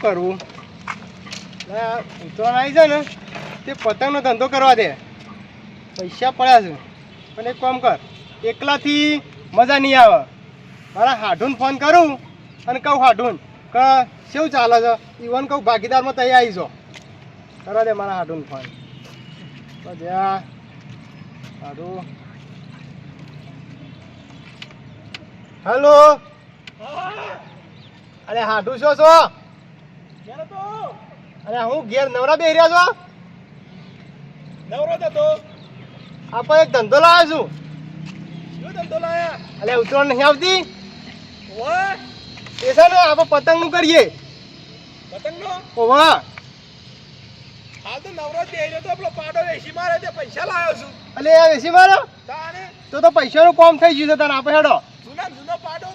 છે તો કરવું ઉત્તરાયણ આવી જાય ને, તે પતંગનો ધંધો કરવા દે. પૈસા પડ્યા છે. પણ એક કામ કર, એકલાથી મજા નહીં આવે. મારા હાડુન ફોન કરું અને કહું, હાડુન, કે શું ચાલે છે? ઈવન કહું, ભાગીદારમાં તૈયાર આવી છો કરવા દે મારા હાડુન ફોન બધા હાડું. હેલો? અરે, હાડું છો છો? અરે હું ઘેર નવરા બે રહ્યા છો નવરો જતો આપણે એક ધંધો લાવ્યો છું. શું ધંધો લાયા? અરે ઉતરણ નહીં આવતી? એ છે ને આપણે પતંગનું કરીએ. પતંગનો? ઓવા હાલ તો નવરો રહ્યો તો પેલો પાડો વેચી મારે તે પૈસા લાવ્યો છું. અલે આ વેસી મારો? તાને તો તો પૈસાનું કોમ થઈ ગયું છે તને આપણે હેડો. જૂના જૂનો પાડો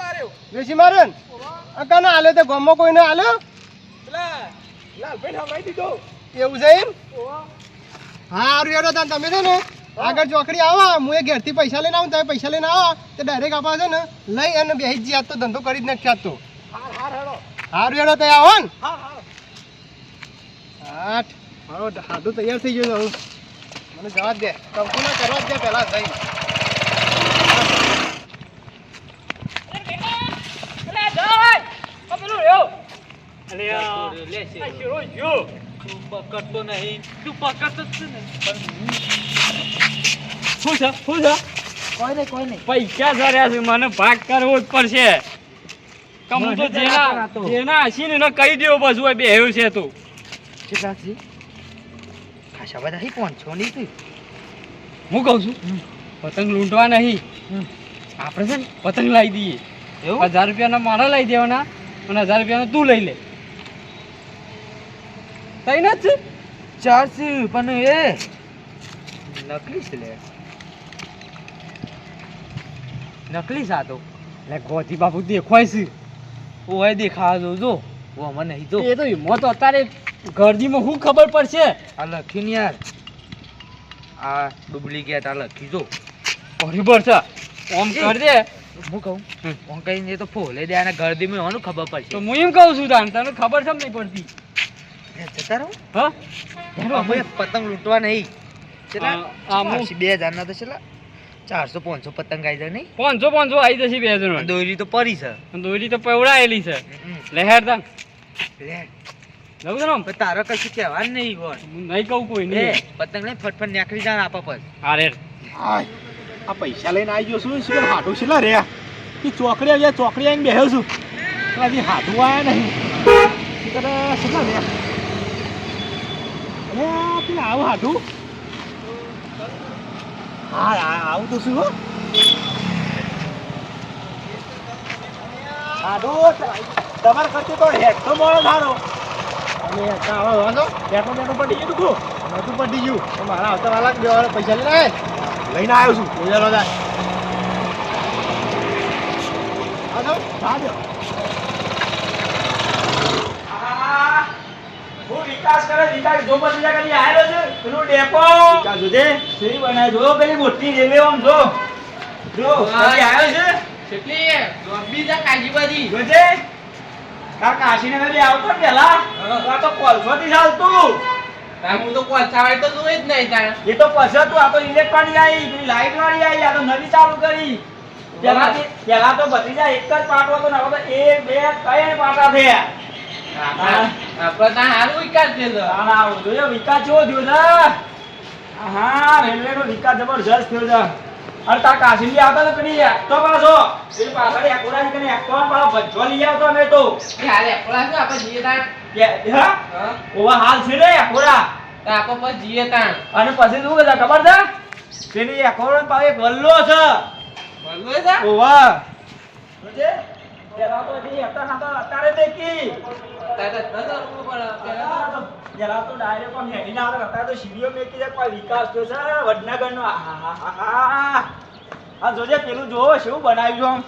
માર્યો. વેસી મારે ને? ઓવા આ કાને આલ્યો તે ગામમાં કોઈને આલ્યો? એવું છે એમ? હારું એડો તાન, તમે છે ને આગળ ચોકડી આવો. હું એ ઘેરથી પૈસા લઈને આવું, તમે પૈસા લઈને આવો. તો ડાયરેક્ટ આપવા છે ને લઈ અને બેસી જ તો ધંધો કરી જ નાખ્યા આજ તો. હાર હાર હારું હેડો તો આવો ને. આઠ. મારો હાડું તૈયાર થઈ ગયું હું. મને જવા દે. કંકુના કરવા જ દે, પહેલા જઈ શું છે? શું છે? કોઈ નહીં કોઈ નહીં. પૈસા ધર્યા છે. મને ભાગ કરવો જ પડશે. કે હું તો જેના જેના હસીને એને કહી દેવો બસ હોય બેહ્યું છે તું. કેટલા છે ખાસા બધા હી છો? ની થી હું કહું છું? પતંગ લૂંટવા નહીં. આપણે છે ને પતંગ લાવી દઈએ. એવું? હજાર રૂપિયાના મારા લઈ દેવાના અને હજાર રૂપિયાના તું લઈ લે. તઈ નથી. ચાર પણ એ નકલી છે લે. નકલી છે આ તો. લે ગોધી બાપુ દેખવાય છે. ઓય દેખા જો જો. ઓ મને નહીં તો. એ તો હિંમત તો અત્યારે ગરદીમાં શું ખબર પડશે? આ લખી ને યાર. આ ડુપ્લિકેટ આ લખી જો. બરોબર છે. ઓમ કર દે. હું કહું? ઓમ કહીને તો ફોલે દે અને ગરદીમાં હોવાનું ખબર તો પડશે હું એમ કહું છું તાન તને ખબર છે નહીં પડતી? જતા રહો. હા? અમે પતંગ લૂંટવા નહીં. બે હજાર ના તો કેટલા ચારસો પાંચસો પતંગ આવી જાય નહીં? પાંચસો પાંચસો આવી જશે બે હજાર દોરી તો પડી છે. દોરી તો પવડાયેલી છે. લહેર તાન લે. લઉં તારે કશું કહેવાનું નહીં હું નહીં કહું કોઈ નહીં. પતંગ લઈને ફટફટ નાખી જાણ આપા પર. અરે હાય આ પૈસા લઈને આવી ગયો છું શું હાડું છે રે કે ચોકડી આવી ચોકડી આવીને બેહ્યો છું. હજી હાડું આવ્યા નહીં. શું કરે? શું રે અરે પેલા આવું હાડું હા આવું તો શું હો? હાડું તમારે કરતી તો હેડ તો મોડો થારો અને હવે વાંધો બેઠો બેઠો પડી ગયું તું. નહોતું પટી ગયું. મારા આવતા બે પૈસા લઈને લઈને આવ્યો છું. પૈસા તાર વાંધો સાજો હું વિકાસ કરે વિકાસ જો બધી કરી આવેલો છે? પેલું ડેપો. વિકાસ જોજે. સી બનાય જો પેલી મોટી રેલવે આમ જો જો કરી આવ્યો છે? જોજે. કા કાશીને કદી આવતો પેલા? તો આ તો કોલસો થી ચાલતું એ તો પછી તું આ તો ઇલેક્ટ્રોનિક આવી પેલી લાઈટ વાળી આવી આ તો નવી ચાલુ કરી. પેલા પેલા તો બધી જાય એક જ પાટો તો ના તો એક બે ત્રણ પાટા થયા. આવું જોયો વિકાસ કેવો થયો છે હા રેલવે નો વિકાસ જબરજસ્ત થયો છે અરે તા કાશી આવતા તો કદી તો પાછો પેલી પાછળ એકોડા કને એકોડા પાછો ભજ્જો લઈ આવતો અમે તો કે- હા ઓવા હાલ છે ને એકોડા અને પછી શું કહેતા ખબર છે પેલી એકોડા પાસે એક વલ્લો છે ઓવા તો તો અત્યારે તો આવે તો વિકાસ તો છે વડનગર નો આ જોજે પેલું જોવો શું બનાવ્યું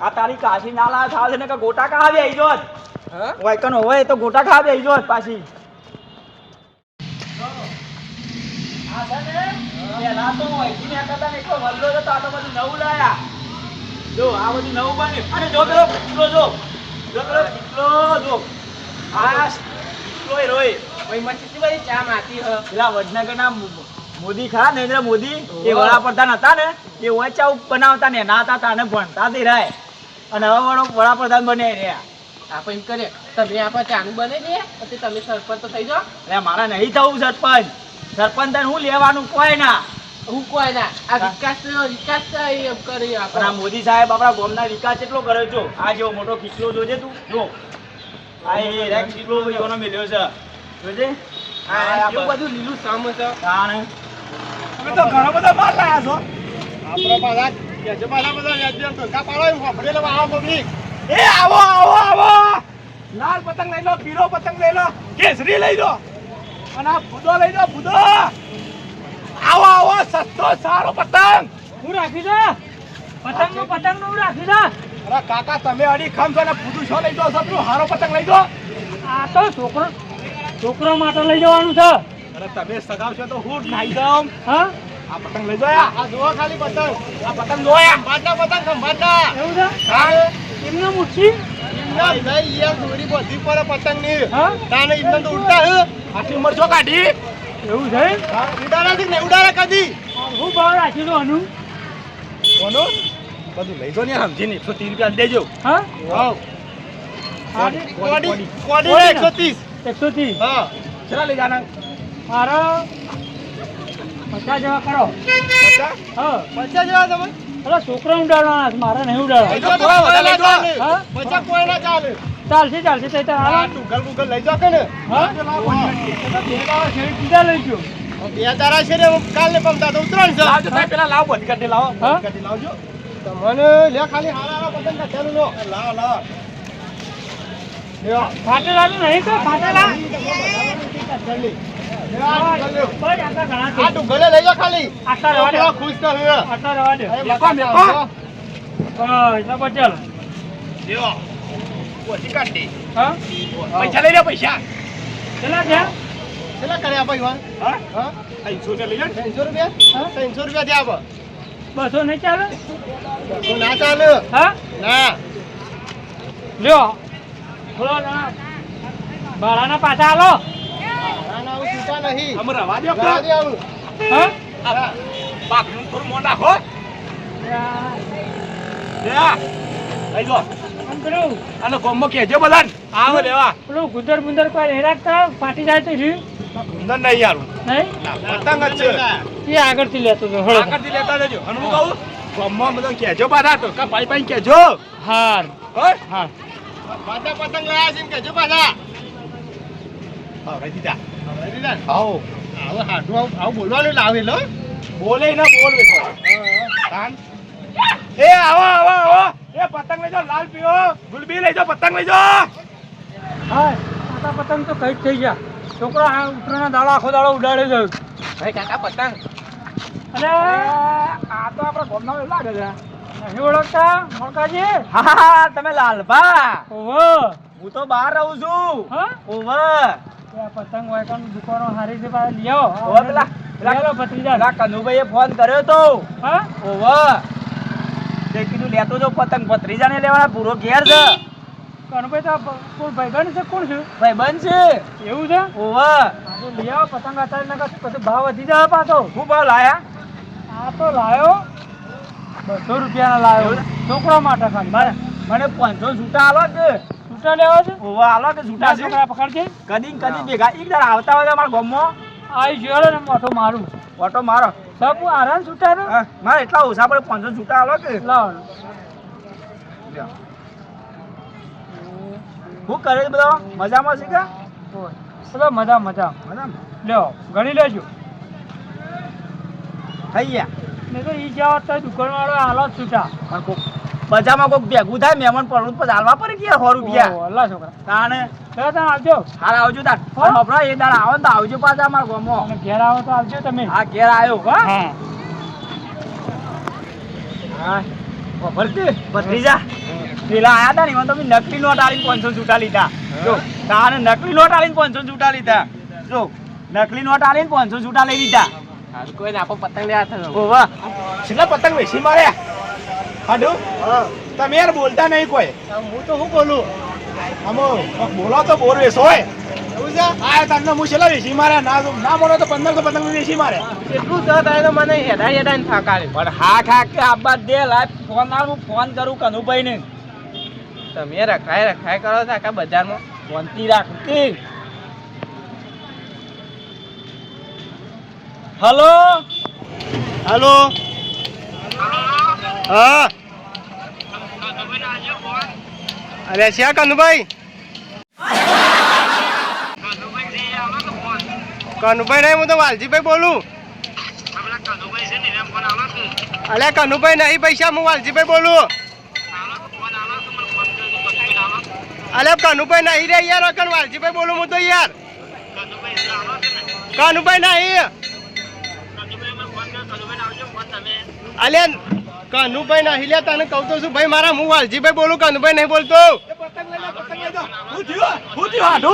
આમ કાશી ના લાવે થાવ ગોટા ખાવી આવી જોત વાયકન હોય તો ગોટા ખાવા આવી જોત પાછી આ ને પેલા તો વલ્લો હતો, આ તો બધું નવું લાયા. જો આ બધું નવું બને અને જો પેલો પીપળો જો. જો પેલો પીપળો જો. આ એ રોય. પેલા વડનગર ના મોદી ખરા નરેન્દ્ર મોદી. એ વડાપ્રધાન હતા ને એ ઓચા બનાવતા ને ના હતા તાને ભણતા તે રહે અને હવે વડો વડાપ્રધાન બને રહ્યા. આપણે એમ કરીએ. તમે આપણે ચાનું બને છે? પછી તમે સરપંચ તો થઈ જાઓ. મારા નહીં થવું સરપંચ. સરપંચ હું લેવાનું કોઈ ના. હું કોઈ ના. આ વિકાસ વિકાસ કરી મોદી સાહેબ આપણા ગામના વિકાસ કેટલો કર્યો છો. આ જેવો મોટો કિલ્લો જોજે તું. જો. આ એ રેક કિલ્લો એનો મેલ્યો છે. જોજે. આ બધું લીલું સામ છે. તાણે. તમે તો ઘણો બધો માલ લાયા છો. આપણા પાછા કેજો પાછા બધા આમ ધંધા પાડો એમ એટલે આવો પબ્લિક એ આવો આવો આવો. લાલ પતંગ લઈ લો પીળો પતંગ લઈ લો. કેસરી લઈ લો. અને આ ફૂદો લઈ લો ફૂદો આવો આવો સસ્તો સારો પતંગ. હું રાખી દે. પતંગનું પતંગનું રાખી દે. અરે કાકા તમે અડી ખમ છો ને પૂછું છો? લઈ દો તું હારો પતંગ લઈ દો આ તો છોકરો છોકરો માટે લઈ જવાનું છે. અરે તમે સગાવશો તો હું જ નાઈ દઉં હા? આ પતંગ લઈ જોયા આ. જોવા ખાલી પતંગ. આ પતંગ જોયા યા પતંગ ખંભાતના એવું છે? હા. એમને મૂકી એમના નહીં યાર દોરી બધી પર પતંગની. હા? તાને એમને તો ઉડતા હે. આટલી ઉંમર છો કાઢી? એવું છે? ઉડાડા છે ને ઉડાડા કદી હું ભાવ રાખી દઉં અનુ કોનો? બધું લઈ જો ને સમજીને એકસો ત્રીસ રૂપિયા દેજો. હા? કોડી એકસો ત્રીસ. એકસો ત્રીસ? હા. ચલા લઈ જાના. મારો પચાસ જેવા કરો. પચાસ? હા. પચાસ જેવા તમે? પેલા છોકરા ઉડાડવાના મારે નહીં ઉડાડવા. તો ના? પચાસ કોઈ ના ચાલે. ચાલશે ચાલશે તો હાલો. ટુગલ લઈ જાઓ કે ને? હા? લઈ ગયો. બે તારા છે ને કાલ પમતા તો ઉતરણ છે. લાવજો સાહેબ પેલા લાવો બંધ કરી લાવો. હા? કરી લાવજો. તમને લે ખાલી હારા હારા પતંગ કાઢ્યાનું લો. લાવ લાવ ફાટેલા નહીં તો ફાટેલા આ લઈ ખાલી. આટલા દે. ખુશ તો હવે આટલા દે. મેકો. બસ બસ ચાલો લ્યો બધી કાઢી હા? પૈસા લઈ લે પૈસા. કેટલા થયા? કેટલા કર્યા ભાઈ હા? હા? ત્રણસો લઈ લે ત્રણસો રૂપિયા? હા? ત્રણસો રૂપિયા થયા આપો. બસો નહીં ચાલે? તો ના ચાલે. હા? ના. લ્યો. બોલો ના. ભાડાના પાછા હાલો. ના ના આવું નહીં. આમ રવા દે આવું. હા. પાકનું થોડું મોં નાખો. લે આ. લઈ જો પેલું અને ગોમમાં કહેજો બધા આવો લેવા. પેલું ગુંદર ગુંદર કોઈ નહીં રાખતા? ફાટી જાય તો રહ્યું ઉંદર નહીં યારું. નહીં? પતંગ જ છે. એ આગળથી લેતો હતો આગળથી લેતા જજો. અને હું કહું ગોમમાં બધા કહેજો પાછા તો. કા ભાઈ ભાઈ કહેજો. હાર. હા? પાછા પતંગ લાયા છે કહેજો પાછા. હા રહી દીધા. દીધા? આવો. હવે હાડું આવું. આવું બોલવાનું લાવેલો બોલે ના બોલ બેઠો. એ આવો આવો આવો. એ પતંગ લઈ જાઓ લાલ પીઓ ગુલબી લઈ જાઓ પતંગ લઈ જાઓ. હા કાકા પતંગ તો કઈ થઈ ગયા. છોકરા આ ઉતરાના દાડો આખો દાડો ઉડાડે છે ભાઈ કાકા પતંગ. અરે આ તો આપણા ગોમના લાગે છે. નહીં ઓળખતા મોકાજી હા તમે લાલભા. ઓહો. હું તો બહાર રહું છું. હા? ઓવે એ પતંગ વાયકાની દુકાનો હારી છે પાછા લઈ આવો પેલા ભત્રીજા કનુભાઈએ ફોન કર્યો તો. હા? ઓવે તે કીધું લેતો જો પતંગ ભત્રીજાને લેવાના પૂરો ઘેર છે. કનુભાઈ તો કોણ ભાઈબંધ છે કોણ છે? ભાઈ છે. એવું છે? ઓવા તો લઈ આવો પતંગ અત્યારે નકર પછી ભાવ વધી જાય પાછો. શું ભાવ લાયા? આ તો લાયો. બસો રૂપિયાના લાયો. છોકરો માટે ખાલી. મને મને પાંચસો છૂટા આલો કે છૂટા લેવા છે? ઓવે આલો કે છૂટા છોકરા પકડજે. કદી કદી ભેગા. એક દાડા આવતા હોય તો અમારા ગામમાં. આઈ જોડે ને મોટો મારું. ઓટો મારો. સબ આરામ છૂટા ને? મારે એટલા ઓછા પડે પાંચસો છૂટા આલો કે? લાવો હું કરે બધા? મજામાં છે કે? ચલો મજા મજા. લ્યો ગણી લેજો. થઈ ગયા. નહીં તો ઈ જાવ તો દુકાન વાળો હાલો છૂટા. બજારમાં કોક ભેગું થાય મહેમાન પણ પછી હાલવા પડે કે સો રૂપિયા. અલ્લા છોકરા. તાણે આવજો. હાલ આવજો તાર હમણાં એ દાડા આવો તો આવજો પાછા અમારા ગામમાં. ઘેર આવો તો આવજો તમે. હા ઘેર આવ્યો હા? ભત્રીજા પેલા આયા તા ને એમાં તમે નકલી નોટ આલીને પાંચસો છૂટા લીધા. જો તાને નકલી નોટ આવીને પાંચસો છૂટા લીધા. જો નકલી નોટ આવીને પાંચસો છૂટા લઈ લીધા. કોઈ ના પતંગ લેવા થયો ઓવા. છેલ્લા પતંગ વેચી માર્યા. હાડુ? હા. તમે યાર બોલતા નહીં કોઈ. હું તો શું બોલું? અમો બોલો તો બોર વેસો હોય. છે? આ તમને હું છેલ્લા વેચી મારે ના ના બોલો તો પંદરસો પંદર વેચી મારે. એટલું જ થાય તો મને હેડા હેડા ને થાકારે પણ હા ખા કે આબા દે લાય ફોન હું ફોન કરું કનુભાઈ ને તમે રખાય રખાય કરો આખા બજારમાં? ફોનથી રાખ કે. હલો? હાલો? અરે શ્યા કનુભાઈ? કનુભાઈ નહીં, હું તો વાલજીભાઈ બોલું. અલે કનુભાઈ નહીં પૈસા, હું વાલજીભાઈ બોલું. અલે કનુભાઈ નહીં રે યાર વાલજીભાઈ બોલું, હું તો યાર. કનુભાઈ નહીં. અલે કનુભાઈ ના હિલ્યા તને કહું તો છું ભાઈ મારા હું વાલજીભાઈ બોલું કનુભાઈ નહીં બોલતો. પતંગ લઈ લો પતંગ લઈ લો હું? થયું હું થયું હાડુ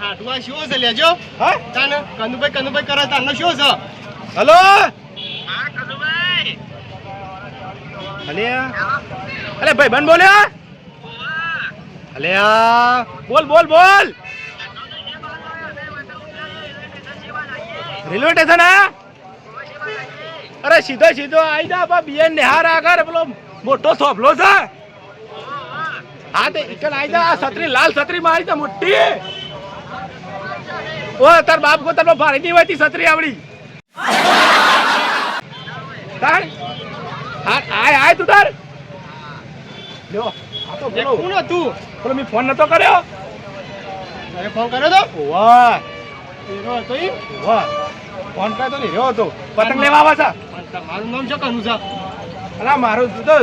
હાટવા શું છે લેજો હા તાને કનુભાઈ કનુભાઈ કરે તાનો શું છે હલો અલે અલે ભાઈ બન બોલ્યા અલે બોલ બોલ બોલ રેલવે સ્ટેશન આ અરે સીધો સીધો આઈ જા બા બિયન નિહાર આગળ પેલો મોટો થોભલો છે. હા તે ઇકન આઈ જા આ છત્રી લાલ છત્રી માં જા મોટી. ઓ તાર બાપ કો તાર ભારી ની હોતી છત્રી આવડી. તાર. હા આય આય તું તાર. લ્યો આ તો બોલો કોણ તું? પેલો મેં ફોન નતો કર્યો. અરે ફોન કર્યો તો? વાહ. એનો હતો ઈ? વાહ. ફોન કર્યો તો ને રહ્યો હતો. પતંગ લેવા આવા છે. પણ તમારું નામ શું કનું છે અલા મારું તું તો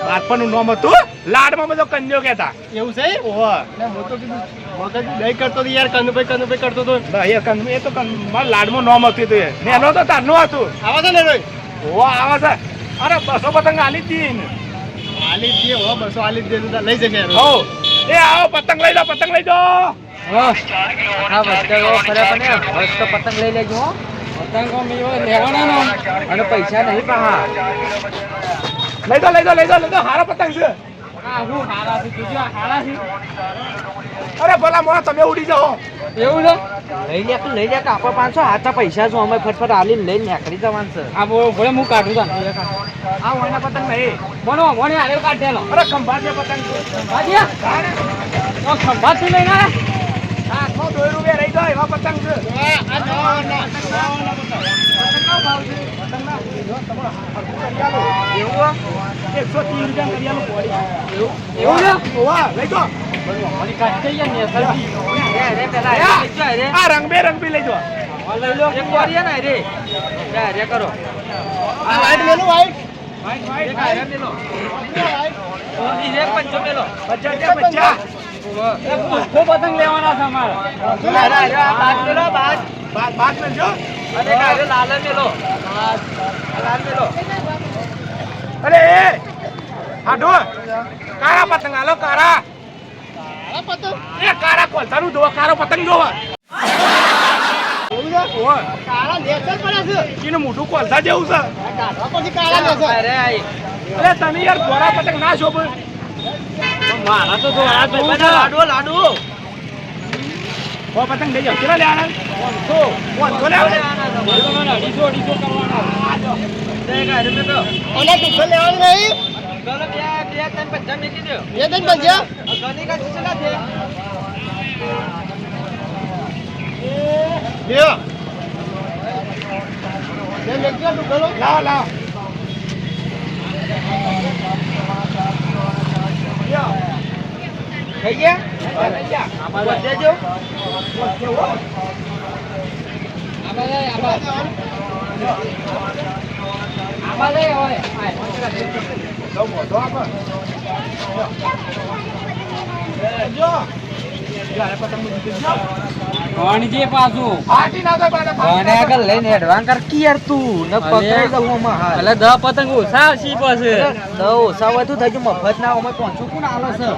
બાળપણનું નામ હતું લાડમાં બધો કંજો કહેતા. એવું છે? એટલે હું તો કીધું મગજ દહીં કરતો હતો યાર કનુભાઈ કનુભાઈ કરતો હતો ના એ કન એ તો મારા લાડમાં નામ હતું તો ને એનો તો તારનું હતું. આવા છે ને રોય? વાહ આવા છે. અરે બસો પતંગ આલી ને આલી દે હો બસો આલી તું તાર લઈ જઈને હો એ આવો પતંગ લઈ જાઓ પતંગ લઈ જાઓ હા પણ વસ્તુ પતંગ લઈ લેજો અને પૈસા નહીં પાહા. લઈ જાઓ લઈ જાઓ લઈ જાઓ લઈ જાઓ હારા પતંગ છે. અરે ભલા મોણા તમે ઉડી જાઓ. એવું છે? લઈ લે લઈ લે કાપડ પાંચસો હાથા પૈસા છો અમે ફટફટ આલી લઈ નીકળી જવાનું છે. આ બોલ ભલે હું કાઢું તા આ વાયના પતંગ નહીં મોનો મોને આરે કાઢેલો અરે ખંભાત જે પતંગ છે. બાજીયા તો ખંભાતથી લઈને તો દોયરું બે રહી જાય એવા પતંગ છે એકસો ત્રીસ રૂપિયા કરિયાનું એવું? ઓવા લઈ ને રે લઈ જો રે આ રંગબેરંગ બી લઈ લો એક વાર ને રે રે રે કરો. આ વાઈટ પચાસ પચાસ. પતંગ લેવાના છે. અમારે અરે એ હાડો પતંગ આલો કારા પતંગ એ કારા કોલતાનું જોવો કારો પતંગ ઓવા કાળા છે એનું મોટું કોલસા જેવું છે પછી કાળા નેચર અરે તમે યાર ગોરા પતંગ ના શોભ મારા તો લાડુ લાડુ. ઓ પતંગ જાઓ. કેટલા લેવાના તો કોણસો લેવાના અઢીસો અઢીસો કરવાના. મેલો લેવાનું નહીં. બે બે ત્રણ પંચા મેકી દો. ચલા છે લ્યો. લાવ લાવ. થઈ ગયા આવે. જો યાર પતંગ મૂકી દેજો ગણજે પાછું. ના અને આગળ લઈને એડવાન્સ કર. કી યાર તું? ન પકડાઈ દઉં આમાં હાલ. એટલે દ પતંગ ઓછા સી પાસે તો ઓછા વધુ થઈ ગયું મફત ના અમે પહોંચું કોણ આલો છે?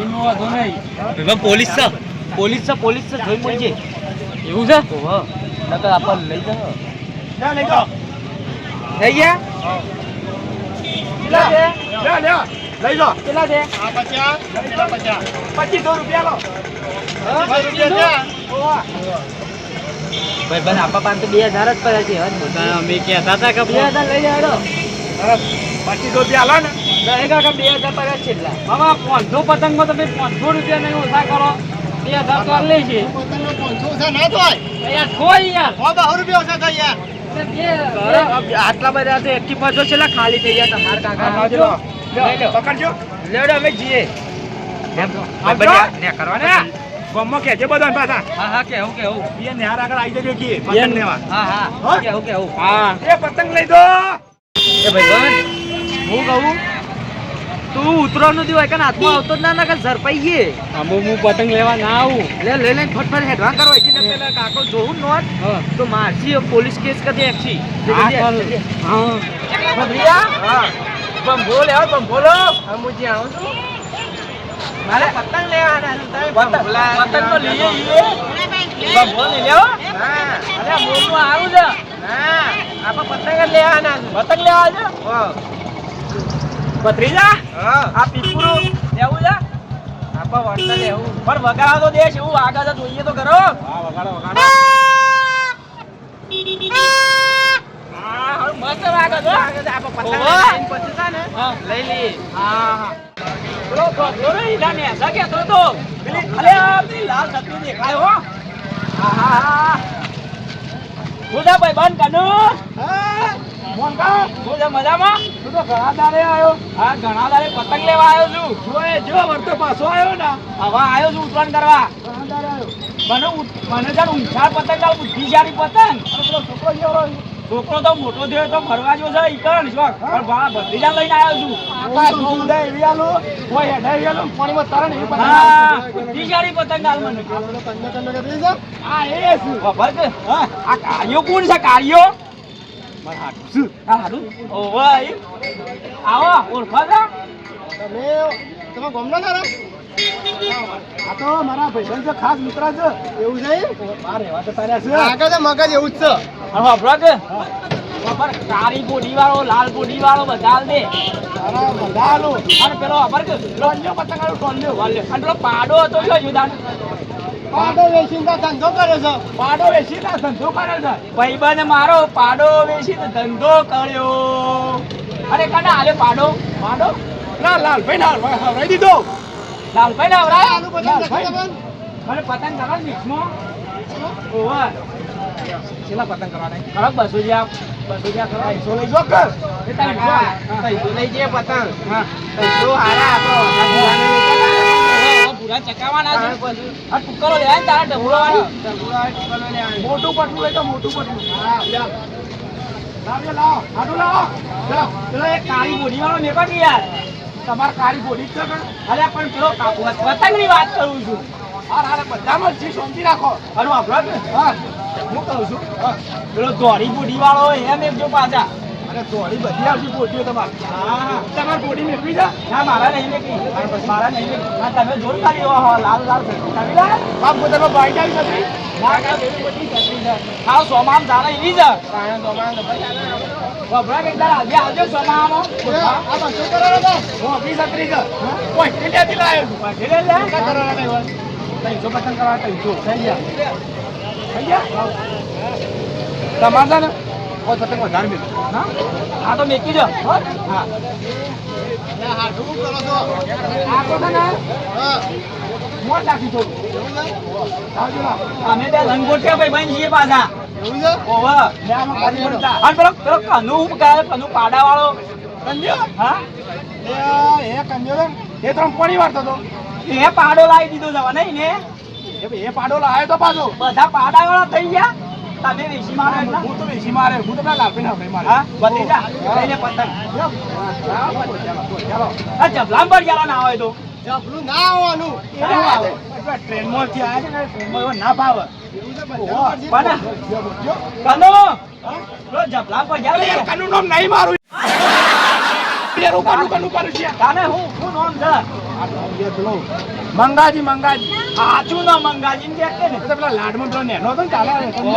એનું વાંધો નહીં. પોલીસ છે. પોલીસ છે પોલીસ છે જોઈ મળજે. એવું છે? ઓહો નકર આપણને લઈ જા લઈ જાઓ. થઈ ગયા? છે લ્યો, લ્યો. લઈ લો. કેટલા છે? આ પચાસ પચાસ. પચીસો રૂપિયા લો. ભાઈ બન આપા પાસે તો બે હજાર જ પડ્યા છે અમે કહેતા હતા કે બે હજાર લઈ જાડો પચીસો રૂપિયા હાલો ને. દહેગા કે બે હજાર પડ્યા છે એટલા? હવે પાંચસો પતંગમાં તમે પાંચસો રૂપિયા નહીં ઓછા કરો. બે હજાર તો લે છે પોતાનો પાંચસો ઓછા ના થાય. યાર. છોય યાર રૂપિયા ઓછા થાય યાર. આટલા બધા તો પાછો છેલ્લા ખાલી થઈ ગયા તમારા કાકા. પકડજો. લેડો અમે જઈએ પાછા? હા હા કેવું કેવું. આગળ આવી જજો કી પતંગ લેવા. હા હા. હા? કેવું કેવું. હા. એ પતંગ લઈ દો. એ ભાઈ હું કહું? તું ઉતરવાનું હોય કે હાથમાં આવતો જ ના ના ઝરપાઈ ગયે અમુક હું પતંગ લેવા ના આવું. લે લે લઈને ફટફટ હેડવા કરો એટલે પેલા કાકો જોઉં નોટ. તો મારસી પોલીસ કેસ કરી એકસી હા. હા. ભૈયા હા. બંબો લેવો બંબો લો. અમુજી આવું છું. મારે પતંગ લેવાના છે પતંગ તો લઈએ ઈએ. બંબો લઈ લેવો હા. અરે મોટું આવું છે. હા. આપણે પતંગ લેવાના પતંગ લેવા છે? હા. ભત્રીજા હા. આ પીપુરો લેવું છે? આપા વળતા લેવું. પણ વગાડવા તો દેશ એવું આગળ જોઈએ તો કરો હા વગાડો વગાડો. હા હવે મસ્ત વાગે છે આપણે પતંગ પછી છે ને લઈ લઈએ. હા હા. પેલો ભત્રીજો ને ઈલા ને એસા પેલી અલે આ લાલ છત્રી દેખાય હો. હા હા હા. ભાઈ બંધ કનુ. હા. મોનકા બોલા મજામાં? તું તો ઘણા દાડે આવ્યો હા ઘણા દાડે પતંગ લેવા આવ્યો છું. જોએ જો વર્તો પાછો આવ્યો ને. હવે આવ્યો છું ઉતરાણ કરવા. ઘણા દાડે આવ્યો મને મને જાણ ઊંચા પતંગ લાવ બુદ્ધિશાળી પતંગ. પેલો છોકરો છોકરો તો મોટો થયો તો ફરવા જો છે ઈ કરણ શોખ પણ બા ભત્રીજા લઈને આવ્યો છું. આકાશ નો ઉડે એવી આલો કોઈ હેઠે એવી આલો પાણીમાં તરે એવી પતંગ હા બુદ્ધિશાળી પતંગ હાલ મને. તો હા એ શું? ખબર છે? આ કાર્યો કોણ છે કાર્યો? મારા હાથ શું આ હારું ઓવે આવો ઓળખો છો? તમે તમે ગમના આ તો મારા ભાઈબંધ છે ખાસ મિત્ર છે. એવું છે બાર રહેવા તો છે. આગળ તો મગજ એવું જ છે. વાપરો કે? ખબર કાળી બોડી વાળો લાલ બોડી વાળો બધા દે અને પેલો ખબર કે? ટોલ્યો પતંગ વાળો ટોલ્યો વાલ્યો. અને પેલો પાડો હતો જો પાડો વેચીને ધંધો કરે છે. પાડો વેચી ના ધંધો કરે છે. ભાઈબંધ મારો પાડો વેચીને ધંધો કર્યો. અરે કને આલે પાડો? પાડો? ના લાલભાઈ ના હવરાઈ દીધો. લાલભાઈ ના આવરાય આનું પતંગ મને પતંગ કરવા મિક્સમાં છેલ્લા પતંગ કરવાના? ખરાબ બસો જ્યાં બસો જ્યાં કરવા સો લઈ જો કર પૈસો લઈ જઈએ પતંગ. હા. પૈસો હારા આપણો પૂરા ચકાવાના છે. આ ટુકડો લેવાય ને તારા ઢબુડો વાળો મોટું પટલું લઈ તો મોટું પટલું લાવ આટલું લાવો. પેલો એક કાળી બોડી વાળો મેકો કે યાર. તમારે કાળી બોડી જ છે પણ. અરે પણ પેલો પતંગની વાત કરું છું. હાર હારે બધામાં જ શાંતિ રાખો. અરે વાપરો હા હું કહું છું. પેલો દોડી બોડી વાળો હોય એક જો પાછા. અને થોડી બધી આવતી બોડીઓ તમારે. તમારે બોડી મેળવી છે? ના મારા નહીં મેકી મારા નહીં તમે જોર એવા હો લાલ લાલ તમે બાપ પોતાનો બાઈક આવી નથી ના ના એવી બધી ચટણી છે. હા સોમામ ચાલે એવી છે અમારે વપરા કે તારા આજે આવજો સોમામાં આ બસો કરોડ હતા હું અભી છત્રી છે કોઈ ઇન્ડિયાથી લાવ્યો છું પાછી લે લે કેટલા કરોડ હતા ત્રણસો પતંગ કરવા ત્રણસો થઈ ગયા? થઈ ગયા? તમારે ને કોઈ પતંગ વધારે મિલ હા? તો મેકી જો હા. હા હા કરો છો? આ તો ને હા. મોટ નાખી દો આવજો ના. અમે ત્યાં લંગોટિયા ભાઈ બન છીએ પાછા. એવું છે? ઓવા લે આમાં કાઢી પડતા. અને પેલો પેલો કનુ હું કહે કનુ પાડા વાળો કંજો હા. એ એ કંજો એ તો પડી વાર તો એ પાડો લાવી દીધો જવા નહીં ને? એ ભાઈ એ પાડો લાવ્યો તો પાછો. બધા પાડા વાળા થઈ ગયા? તમે વેચી મારો હું તો વેચી મારે હું તો પેલા લાભી ના મારે. હા? બધી જા લઈને પતંગ. ચાલો. જબલામ પર ગયા ના હોય તો? જબલું ના આવવાનું. એવું આવે. ટ્રેનમાં થી આવ્યા છે ને ટ્રેનમાં ના ભાવે. પણ જબલામ પર ગયા ને નામ નહીં મારું. યાર તાને હું નામ મંગાજી મંગાજી. સાચું ના મંગાજી. ને કે ને પેલા લાડમાં પેલો નેનો હતો ને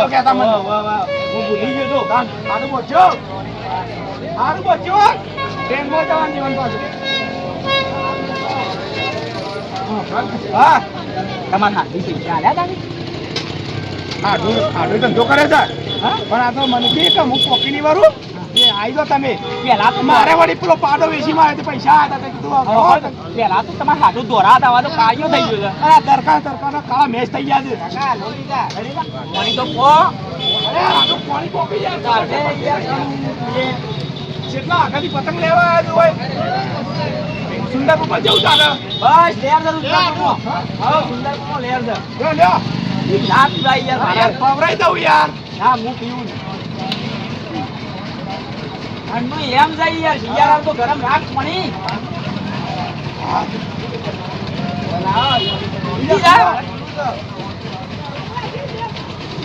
કહેતા મને. હું ભૂલી ગયો તો સારું બચ્યો સારું બચ્યો ટ્રેનમાં જવાનું જીવન પાછું હા. તમારે હાથી? આડું ધંધો કરે છે? પણ આ તો મને કે હું પોકી ની વારું? એ આવી દો તમે. પેલા તો મારે વળી પેલો પાડો વેચી માં આવ્યો પૈસા હતા તે કીધું પેલા તો તમારે હાથું દોરા હતા હવે તો કાળિયો થઈ ગયો છે. અરે દરકાર દરકાર કાળા મેચ થઈ ગયા છે. પાણી તો કો અરે આટલું પાણી કોપી યાર. કેટલા આગળથી પતંગ લેવા આવ્યો હોય સુંદર ઉપર જવું તારે? બસ લેર છે સુંદર હવે લેર છે લે લે. એ ના ભાઈ યાર પવરાઈ દઉં યાર. ના હું પીવું. ઠંડુ એમ જાય યાર, શિયાળામાં તો ગરમ રાખ પી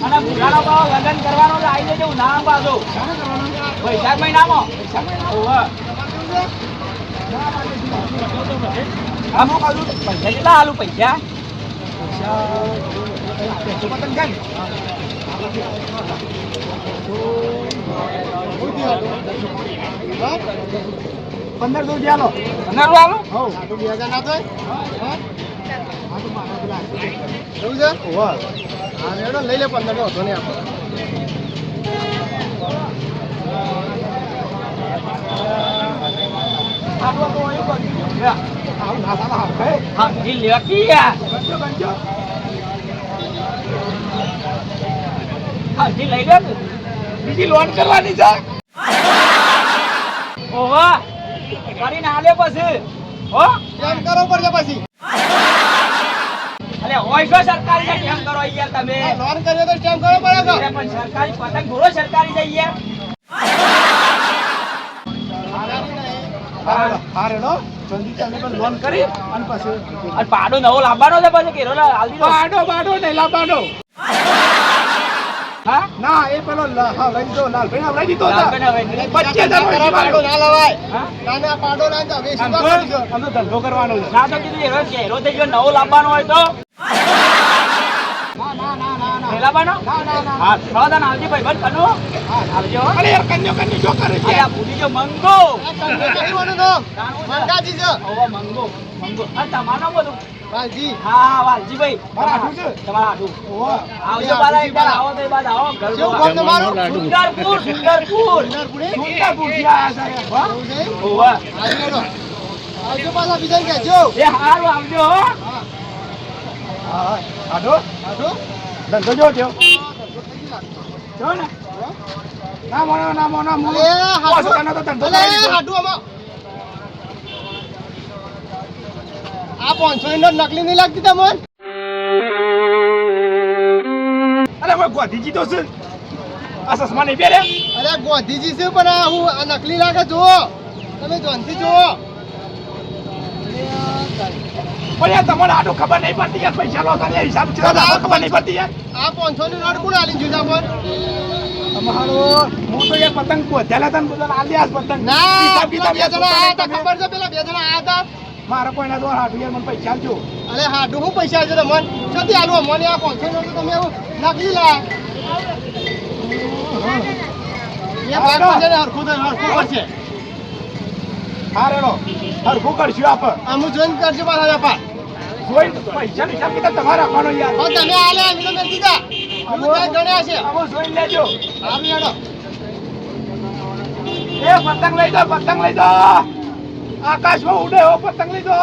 અને બુઢાનો ભાવ લગ્ન કરવાનો તો આવી જજો, ના પાછો વૈશાખ મહિનામાં. આમ કહું પૈસા કેટલા આલુ, પૈસા? પતંગ પંદર દો ચાલો પંદર સો આલુ હઉ તો બે હજાર ના થાય હા તો મારા પેલા એવું છે ઓવા હા રેડો લઈ લે પંદર નો હાવ ખાય. હા ઈ લેકી યાર ગંજો, ગંજો. હા ઈ લઈ લે બીજી લોન કરવાની છે. ઓહો કરીને આલે પછી. હો? કેમ કરો પડશે પછી. અલે હોય છો સરકારી કેમ કરો યાર તમે? લોન કર્યો તો કેમ કરો પડે તો? પણ સરકારી પતંગ ઘોડો સરકારી છે યાર હા હા જલ્દી તમે પણ લોન કરી અને પછી પાડો નવો લાવવાનો છે પછી કેરો હાલ પાડો બાડો નહીં હા ના એ પેલો લ- હા લઈ દીધો લાલભાઈ લઈ દીધો પાડો ના લવાય ના ના પાડો ના તો તો ધંધો કરવાનો છે ના તો કીધું એરો ચહેરો થઈ ગયો નવો લાવવાનો હોય તો છ છે છે તમારો બધું વાલજી. હા વાલજીભાઈ મારા હાથું છે? તમારા હાથું. આવજો બાલા એકવાર આવો તો એ બાદ આવો. ઘર કામ તમારું સુંદરપુર. સુંદરપુર સુંદરપુરે? સુંદરપુરથી આયા છે. વાહ? ઓહો. આવજો પાછા બીજા કેજો એ હારું આવજો હો. હા. આડો ધંધો જો થયો. જો ને. ના મોનો ના મોનો મોનો અલે, હાટુ. તો ધંધો હાડું કરી દીધો. હાટુ આમાં. આ પાંચસો ની નોટ નકલી નહીં લાગતી તમને અરે હવે ગોધીજી તો છે. આ ચશ્મા નહીં પહેરે અરે ગોધીજી છે પણ આ હું આ નકલી લાગે જુઓ. તમે ધ્વનથી જુઓ. પણ યાર તમને આટલું ખબર નહીં પડતી યાર. પૈસા લો તને હિસાબ છે ખબર નહીં પડતી યાર. આ પાંચસો ની નોટ કોણ આલી જુદા પણ અમારો હું તો યાર પતંગ ગોધેલા તને બધા આલી પતંગ. ના હતા ખબર છે? પેલા બે જણા આયા હતા. મારા કોઈના દોર હાડું યાર મને પૈસા આપજો. અરે હાડું હું પૈસા આપજો મન છતી આલુ મને આ પાંચસો ની તમે એવું નાખી લાયા એ ભાગ પડશે ને હરખું હરખું પડશે હા રેડો. હરખું કરશું આપ. આ હું જોઈન કરજો મારા વેપાર. જોઈ પૈસા હિસાબ કિતાબ તમારે રાખવાનો યાર. હવે તમે આલે મેં હું ગણ્યા છે. આવો જોઈન લેજો. હા હેડો એ પતંગ લઈ દો પતંગ લઈ દો. આકાશમાં ઉડે હો પતંગ લઈ દો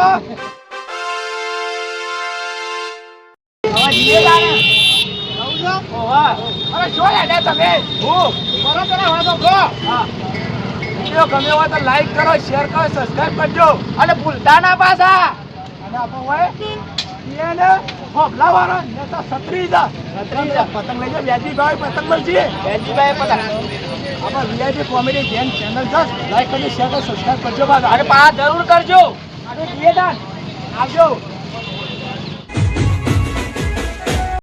હવે જીએ જાણે આવું છે? અરે શું યાર તમે. હું? બરાબર તો. કહો વીડિયો ગમ્યો હોય તો લાઈક કરો શેર કરો સબસ્ક્રાઇબ કરજો. અને ભૂલતા ના પાછા. અને આપણો હોય ને તો છત્રી જા છત્રી જા પતંગ લઈ જાય વ્યાજીભાઈ પતંગ મળશે. વ્યાજીભાઈ પતંગ. આપણે વીઆઈપી કોમેડી જેન ચેનલ છે. લાઈક કરજો શેર કરો સબસ્ક્રાઈબ કરજો બાદ અરે પા જરૂર કરજો. અને દિયેદાન આવજો.